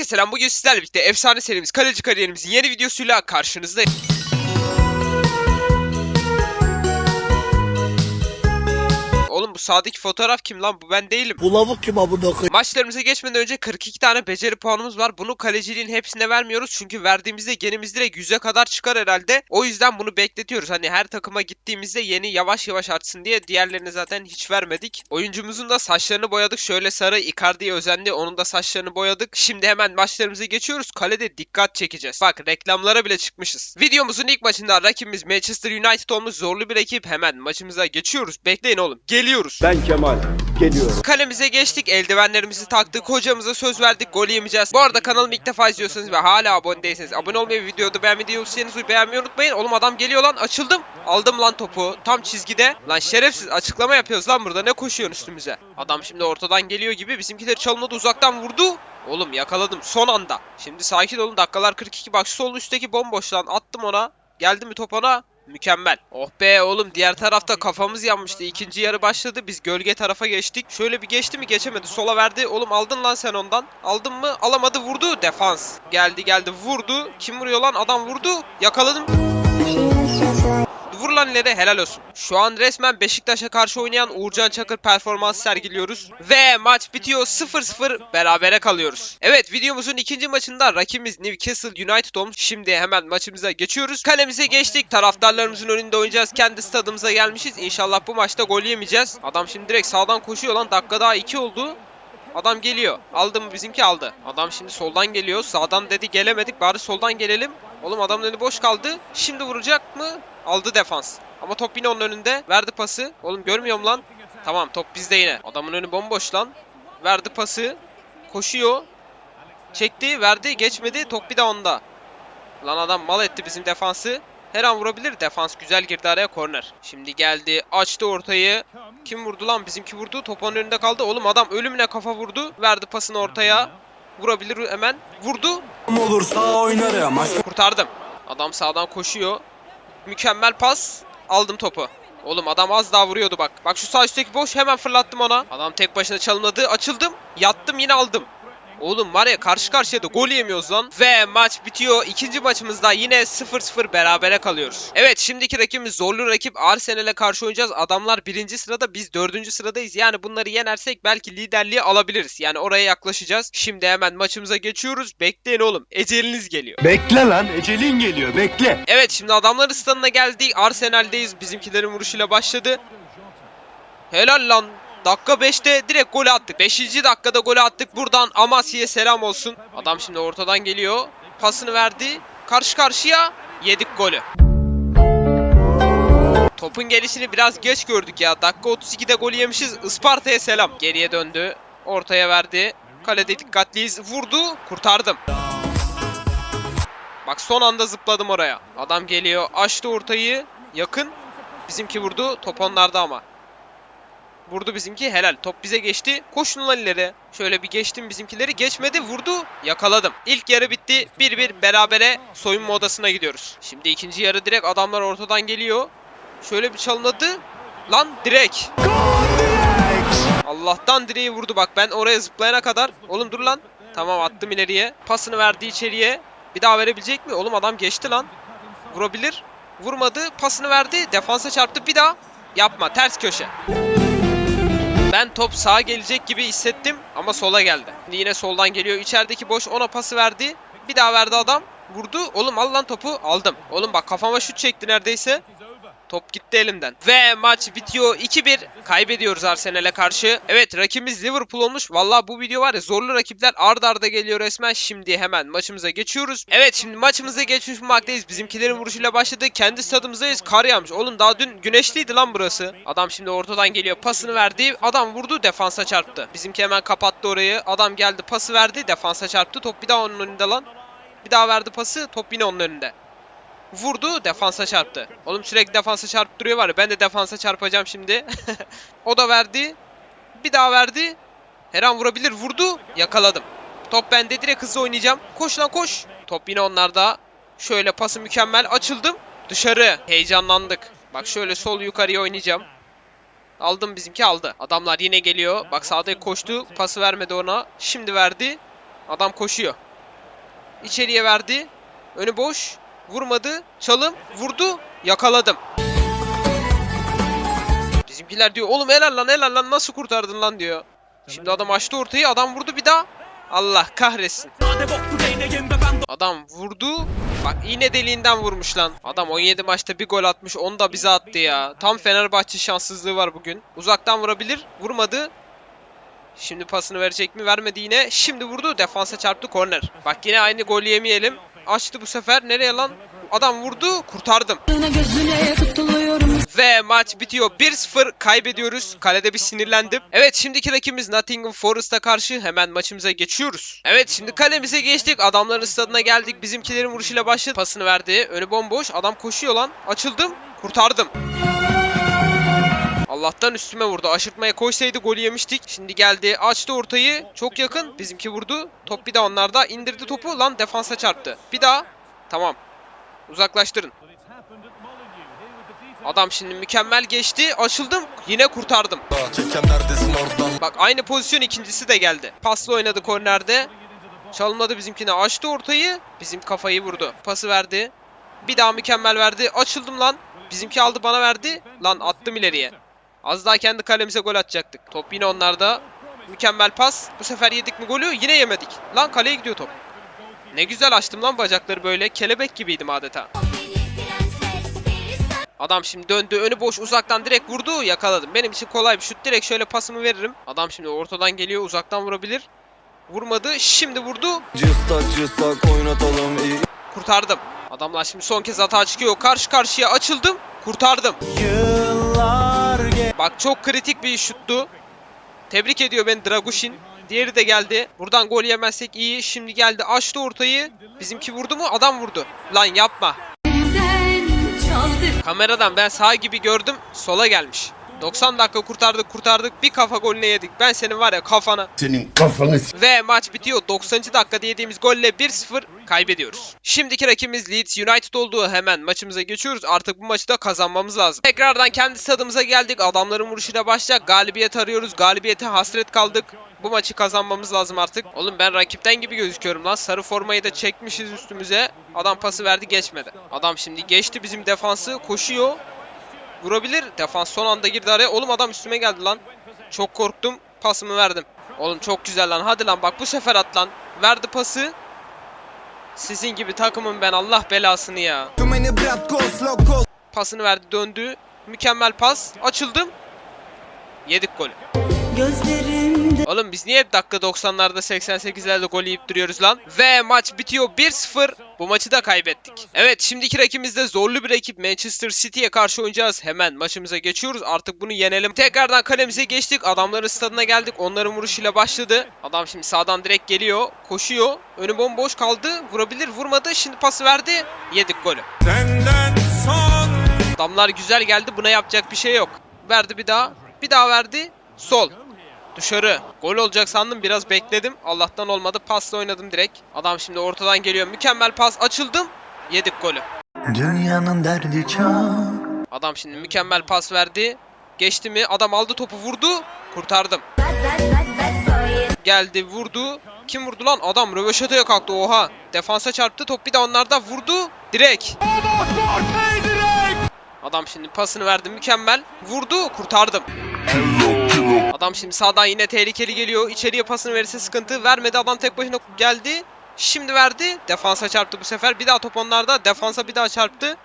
Herkese selam. Bugün sizlerle birlikte efsane serimiz Kaleci Kariyerimizin yeni videosuyla karşınızdayım. Sağdaki fotoğraf kim lan? Bu ben değilim. Bu lavuk kim amına koyayım? Maçlarımıza geçmeden önce 42 tane beceri puanımız var. Bunu kaleciliğin hepsine vermiyoruz. Çünkü verdiğimizde genimiz direkt 100'e kadar çıkar herhalde. O yüzden bunu bekletiyoruz. Hani her takıma gittiğimizde yeni yavaş yavaş artsın diye diğerlerini zaten hiç vermedik. Oyuncumuzun da saçlarını boyadık. Şöyle sarı Icardi'ye özendi. Onun da saçlarını boyadık. Şimdi hemen maçlarımıza geçiyoruz. Kalede dikkat çekeceğiz. Bak reklamlara bile çıkmışız. Videomuzun ilk maçında rakibimiz Manchester United olmuş zorlu bir ekip. Hemen maçımıza geçiyoruz. Bekleyin oğlum. Geliyoruz. Ben Kemal. Geliyorum. Kalemize geçtik, eldivenlerimizi taktık, hocamıza söz verdik, gol yemeyeceğiz. Bu arada kanalımı ilk defa izliyorsanız ve hala abone değilseniz abone olmayı, videoda beğenmeyi, diyorsanız beğenmeyi unutmayın. Oğlum adam geliyor lan, açıldım. Aldım lan topu, tam çizgide. Lan şerefsiz, açıklama yapıyoruz lan burada, ne koşuyorsun üstümüze? Adam şimdi ortadan geliyor gibi, bizimkiler çalımladı, uzaktan vurdu. Oğlum yakaladım son anda. Şimdi sakin olun, dakikalar 42, bak sol üstteki bomboş lan, attım ona. Geldi mi top ona? Mükemmel. Oh be oğlum diğer tarafta kafamız yanmıştı. İkinci yarı başladı. Biz gölge tarafa geçtik. Şöyle bir geçti mi geçemedi. Sola verdi. Oğlum aldın lan sen ondan. Aldın mı? Alamadı. Vurdu. Defans. Geldi geldi. Vurdu. Kim vuruyor lan? Adam vurdu. Yakaladım. Vur lan ileri helal olsun. Şu an resmen Beşiktaş'a karşı oynayan Uğurcan Çakır performans sergiliyoruz. Ve maç bitiyor 0-0 berabere kalıyoruz. Evet videomuzun ikinci maçında rakibimiz Newcastle United olmuş. Şimdi hemen maçımıza geçiyoruz. Kalemize geçtik. Taraftarlarımızın önünde oynayacağız. Kendi stadımıza gelmişiz. İnşallah bu maçta gol yemeyeceğiz. Adam şimdi direkt sağdan koşuyor lan. Dakika daha 2 oldu. Adam geliyor. Aldı mı bizimki aldı. Adam şimdi soldan geliyor. Sağdan dedi gelemedik. Bari soldan gelelim. Oğlum adamın önü boş kaldı. Şimdi vuracak mı? Aldı defans. Ama top yine onun önünde. Verdi pası. Oğlum görmüyorum lan. Tamam top bizde yine. Adamın önü bomboş lan. Verdi pası. Koşuyor. Çekti, verdi, geçmedi. Top bir de onda. Lan adam mal etti bizim defansı. Her an vurabilir. Defans güzel girdi araya korner. Şimdi geldi. Açtı ortayı. Kim vurdu lan? Bizimki vurdu. Top onun önünde kaldı. Oğlum adam ölümüne kafa vurdu. Verdi pasını ortaya. Vurabilir hemen. Vurdu. olursa oynarım. Kurtardım. Adam sağdan koşuyor. Mükemmel pas. Aldım topu. Oğlum adam az daha vuruyordu bak. Bak şu sağ üstteki boş hemen fırlattım ona. Adam tek başına çalımladı. Açıldım. Yattım yine aldım. Oğlum var ya karşı karşıya da gol yemiyoruz lan. Ve maç bitiyor. İkinci maçımızda yine 0-0 berabere kalıyoruz. Evet şimdiki rakibimiz zorlu rakip Arsenal'e karşı oynayacağız. Adamlar birinci sırada biz dördüncü sıradayız. Yani bunları yenersek belki liderliği alabiliriz. Yani oraya yaklaşacağız. Şimdi hemen maçımıza geçiyoruz. Bekleyin oğlum. Eceliniz geliyor. Bekle lan. Ecelin geliyor. Bekle. Evet şimdi adamların stadına geldik. Arsenal'deyiz. Bizimkilerin vuruşuyla başladı. Helal lan. Dakika 5'te direkt golü attık. 5. dakikada golü attık. Buradan Amasya'ya selam olsun. Adam şimdi ortadan geliyor. Pasını verdi. Karşı karşıya yedik golü. Topun gelişini biraz geç gördük ya. Dakika 32'de golü yemişiz. Isparta'ya selam. Geriye döndü. Ortaya verdi. Kalede dikkatliyiz. Vurdu. Kurtardım. Bak son anda zıpladım oraya. Adam geliyor. Açtı ortayı. Yakın. Bizimki vurdu. Top onlarda ama. Vurdu bizimki. Helal. Top bize geçti. Koşun lan ileri. Şöyle bir geçtim bizimkileri. Geçmedi. Vurdu. Yakaladım. İlk yarı bitti. 1-1 berabere soyunma odasına gidiyoruz. Şimdi ikinci yarı direkt adamlar ortadan geliyor. Şöyle bir çalınladı. Lan direkt. Allah'tan direği vurdu bak ben oraya zıplayana kadar. Oğlum dur lan. Tamam attım ileriye. Pasını verdi içeriye. Bir daha verebilecek mi? Oğlum adam geçti lan. Vurabilir. Vurmadı. Pasını verdi. Defansa çarptı. Bir daha. Yapma. Ters köşe. Ben top sağa gelecek gibi hissettim ama sola geldi. Şimdi yine soldan geliyor. İçerideki boş ona pası verdi. Bir daha verdi adam. Vurdu. Oğlum al lan topu. Aldım. Oğlum bak kafama şut çekti neredeyse. Top gitti elimden. Ve maç bitiyor. 2-1. Kaybediyoruz Arsenal'e karşı. Evet rakibimiz Liverpool olmuş. Valla bu video var ya zorlu rakipler ard arda geliyor resmen. Şimdi hemen maçımıza geçiyoruz. Evet şimdi maçımıza geçmiş bulmaktayız. Bizimkilerin vuruşuyla başladı. Kendi stadımızdayız. Kar yağmış. Oğlum daha dün güneşliydi lan burası. Adam şimdi ortadan geliyor. Pasını verdi. Adam vurdu. Defansa çarptı. Bizimki hemen kapattı orayı. Adam geldi pası verdi. Defansa çarptı. Top bir daha onun önünde lan. Bir daha verdi pası. Top yine onun önünde. Vurdu defansa çarptı. Oğlum sürekli defansa çarpıp duruyor var ya. Ben de defansa çarpacağım şimdi. o da verdi. Bir daha verdi. Her an vurabilir. Vurdu. Yakaladım. Top bende direkt hızlı oynayacağım. Koş lan koş. Top yine onlarda. Şöyle pası mükemmel. Açıldım. Dışarı. Heyecanlandık. Bak şöyle sol yukarıya oynayacağım. Aldım bizimki aldı. Adamlar yine geliyor. Bak sağda koştu. Pası vermedi ona. Şimdi verdi. Adam koşuyor. İçeriye verdi. Önü boş. Vurmadı. Çalım. Vurdu. Yakaladım. Bizimkiler diyor oğlum helal lan helal lan nasıl kurtardın lan diyor. Şimdi adam açtı ortayı adam vurdu bir daha. Allah kahretsin. Adam vurdu. Bak iğne deliğinden vurmuş lan. Adam 17 maçta bir gol atmış onu da bize attı ya. Tam Fenerbahçe şanssızlığı var bugün. Uzaktan vurabilir. Vurmadı. Şimdi pasını verecek mi? Vermedi yine. Şimdi vurdu. Defansa çarptı korner. Bak yine aynı gol yemeyelim. Açtı bu sefer. Nereye lan? Adam vurdu. Kurtardım. Ve maç bitiyor. 1-0 kaybediyoruz. Kalede bir sinirlendim. Evet şimdiki rakibimiz Nottingham Forest'a karşı hemen maçımıza geçiyoruz. Evet şimdi kalemize geçtik. Adamların stadına geldik. Bizimkilerin vuruşuyla başladı. Pasını verdi. Önü bomboş. Adam koşuyor lan. Açıldım. Kurtardım. Allah'tan üstüme vurdu. Aşırtmaya koysaydı golü yemiştik. Şimdi geldi. Açtı ortayı. Çok yakın. Bizimki vurdu. Top bir daha onlarda. indirdi topu. Lan defansa çarptı. Bir daha. Tamam. Uzaklaştırın. Adam şimdi mükemmel geçti. Açıldım. Yine kurtardım. Bak aynı pozisyon ikincisi de geldi. Pasla oynadı kornerde. Çalımladı bizimkine. Açtı ortayı. Bizim kafayı vurdu. Pası verdi. Bir daha mükemmel verdi. Açıldım lan. Bizimki aldı bana verdi. Lan attım ileriye. Az daha kendi kalemize gol atacaktık. Top yine onlarda. Mükemmel pas. Bu sefer yedik mi golü? Yine yemedik. Lan kaleye gidiyor top. Ne güzel açtım lan bacakları böyle. Kelebek gibiydim adeta. Adam şimdi döndü önü boş uzaktan direkt vurdu yakaladım. Benim için kolay bir şut direkt şöyle pasımı veririm. Adam şimdi ortadan geliyor uzaktan vurabilir. Vurmadı şimdi vurdu Cıstak cıstak oynatalım iyi kurtardım. Adamlar şimdi son kez hata çıkıyor karşı karşıya açıldım kurtardım. Yıllar Bak çok kritik bir şuttu. Tebrik ediyor beni Dragushin. Diğeri de geldi. Buradan gol yemezsek iyi. Şimdi geldi açtı ortayı. Bizimki vurdu mu? Adam vurdu. Lan yapma. Kameradan ben sağ gibi gördüm. Sola gelmiş. 90 dakika kurtardık kurtardık. Bir kafa golüne yedik. Ben senin var ya kafana. Senin kafanı Ve maç bitiyor. 90. dakikada yediğimiz golle 1-0 kaybediyoruz. Şimdiki rakibimiz Leeds United olduğu hemen maçımıza geçiyoruz. Artık bu maçı da kazanmamız lazım. Tekrardan kendi stadımıza geldik. Adamların vuruşuyla başlayacak. Galibiyet arıyoruz. Galibiyete hasret kaldık. Bu maçı kazanmamız lazım artık. Oğlum ben rakipten gibi gözüküyorum lan. Sarı formayı da çekmişiz üstümüze. Adam pası verdi geçmedi. Adam şimdi geçti bizim defansı. Koşuyor. Vurabilir. Defans son anda girdi araya. Oğlum adam üstüme geldi lan. Çok korktum. Pasımı verdim. Oğlum çok güzel lan. Hadi lan bak bu sefer at lan. Verdi pası. Sizin gibi takımım ben. Allah belasını ya. Pasını verdi döndü. Mükemmel pas. Açıldım. Yedik golü. Oğlum biz niye hep dakika 90'larda 88'lerde gol yiyip duruyoruz lan? Ve maç bitiyor 1-0. Bu maçı da kaybettik. Evet şimdiki rakibimiz de zorlu bir rakip Manchester City'ye karşı oynayacağız. Hemen maçımıza geçiyoruz. Artık bunu yenelim. Tekrardan kalemize geçtik. Adamların stadına geldik. Onların vuruşuyla başladı. Adam şimdi sağdan direkt geliyor. Koşuyor. Önü bomboş kaldı. Vurabilir vurmadı. Şimdi pası verdi. Yedik golü. Adamlar güzel geldi. Buna yapacak bir şey yok. Verdi bir daha. Bir daha verdi. Sol. Dışarı. Gol olacak sandım. Biraz bekledim. Allah'tan olmadı. Pasla oynadım direkt. Adam şimdi ortadan geliyor. Mükemmel pas. Açıldım. Yedik golü. Dünyanın derdi çok Adam şimdi mükemmel pas verdi. Geçti mi? Adam aldı topu vurdu. Kurtardım. Geldi vurdu. Kim vurdu lan? Adam röveşataya kalktı oha. Defansa çarptı. Top bir de onlarda vurdu. Direkt. Adam şimdi pasını verdi mükemmel. Vurdu kurtardım. Adam şimdi sağdan yine tehlikeli geliyor. İçeriye pasını verirse sıkıntı. Vermedi adam tek başına geldi. Şimdi verdi. Defansa çarptı bu sefer. Bir daha top onlarda. Defansa bir daha çarptı.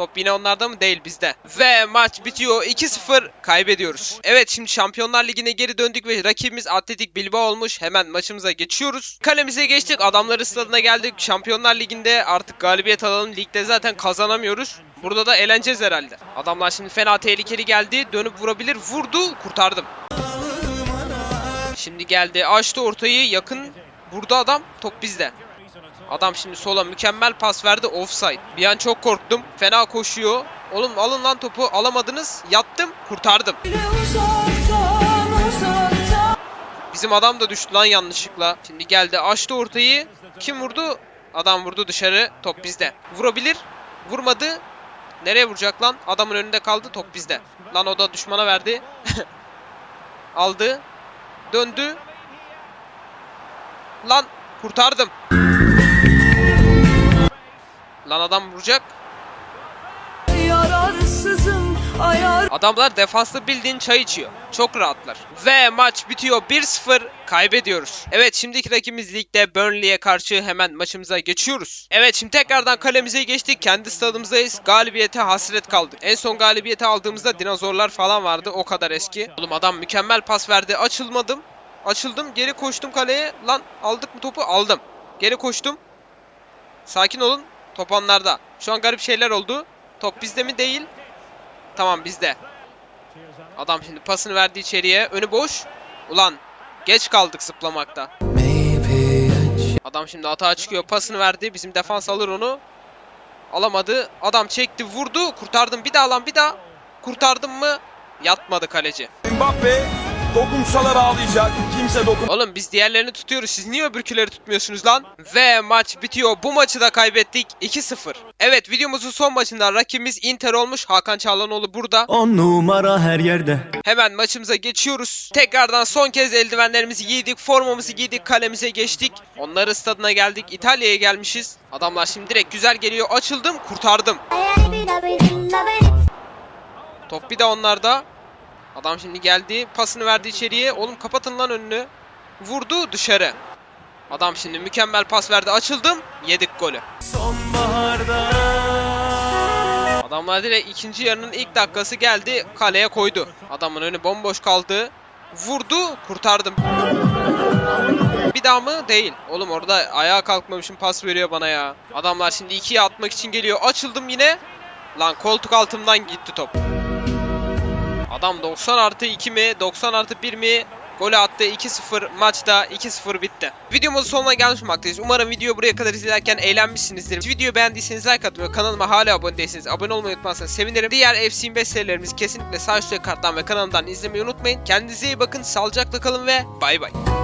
Top yine onlarda mı? Değil bizde. Ve maç bitiyor. 2-0 kaybediyoruz. Evet şimdi Şampiyonlar Ligi'ne geri döndük ve rakibimiz Atletik Bilbao olmuş. Hemen maçımıza geçiyoruz. Kalemize geçtik. Adamların stadına geldik. Şampiyonlar Ligi'nde artık galibiyet alalım. Ligde zaten kazanamıyoruz. Burada da eğleneceğiz herhalde. Adamlar şimdi fena tehlikeli geldi. Dönüp vurabilir. Vurdu. Kurtardım. Şimdi geldi. Açtı ortayı. Yakın. Burada adam. Top bizde. Adam şimdi sola mükemmel pas verdi offside. Bir an çok korktum. Fena koşuyor. Oğlum alın lan topu alamadınız. Yattım kurtardım. Bizim adam da düştü lan yanlışlıkla. Şimdi geldi açtı ortayı. Kim vurdu? Adam vurdu dışarı. Top bizde. Vurabilir. Vurmadı. Nereye vuracak lan? Adamın önünde kaldı. Top bizde. Lan o da düşmana verdi. Aldı. Döndü. Lan kurtardım. Lan adam vuracak. Adamlar defanslı bildiğin çay içiyor. Çok rahatlar. Ve maç bitiyor 1-0 kaybediyoruz. Evet şimdiki rakibimiz ligde Burnley'e karşı hemen maçımıza geçiyoruz. Evet şimdi tekrardan kalemize geçtik. Kendi stadımızdayız. Galibiyete hasret kaldık. En son galibiyeti aldığımızda dinozorlar falan vardı. O kadar eski. Oğlum adam mükemmel pas verdi. Açılmadım. Açıldım. Geri koştum kaleye. Lan aldık mı topu? Aldım. Geri koştum. Sakin olun. Top onlarda. Şu an garip şeyler oldu. Top bizde mi? Değil. Tamam bizde. Adam şimdi pasını verdi içeriye. Önü boş. Ulan geç kaldık zıplamakta. Adam şimdi atağa çıkıyor. Pasını verdi. Bizim defans alır onu. Alamadı. Adam çekti vurdu. Kurtardım. Bir daha lan bir daha. Kurtardım mı? Yatmadı kaleci. Mbappe dokunsalar ağlayacak. Kimse dokun. Oğlum biz diğerlerini tutuyoruz. Siz niye öbürküleri tutmuyorsunuz lan? Ve maç bitiyor. Bu maçı da kaybettik. 2-0. Evet videomuzun son maçında rakibimiz Inter olmuş. Hakan Çağlanoğlu burada. On numara her yerde Hemen maçımıza geçiyoruz. Tekrardan son kez eldivenlerimizi giydik, formamızı giydik, kalemize geçtik. Onların stadına geldik, İtalya'ya gelmişiz. Adamlar şimdi direkt güzel geliyor. Açıldım, kurtardım. Top bir de onlarda. Adam şimdi geldi, pasını verdi içeriye. Oğlum kapatın lan önünü. Vurdu dışarı. Adam şimdi mükemmel pas verdi. Açıldım, yedik golü. Sonbaharda Adamlar direkt ikinci yarının ilk dakikası geldi kaleye koydu. Adamın önü bomboş kaldı. Vurdu kurtardım. Bir daha mı? Değil. Oğlum orada ayağa kalkmamışım pas veriyor bana ya. Adamlar şimdi ikiye atmak için geliyor. Açıldım yine. Lan koltuk altımdan gitti top. Adam 90 artı 2 mi? 90 artı 1 mi? Golü attı 2-0 maçta 2-0 bitti. Videomuzun sonuna gelmiş bulunmaktayız. Umarım videoyu buraya kadar izlerken eğlenmişsinizdir. Videoyu beğendiyseniz like atmayı kanalıma hala abone değilseniz abone olmayı unutmazsanız sevinirim. Diğer FC 25 serilerimizi kesinlikle sağ üstteki karttan ve kanalımdan izlemeyi unutmayın. Kendinize iyi bakın, sağlıcakla kalın ve bay bay.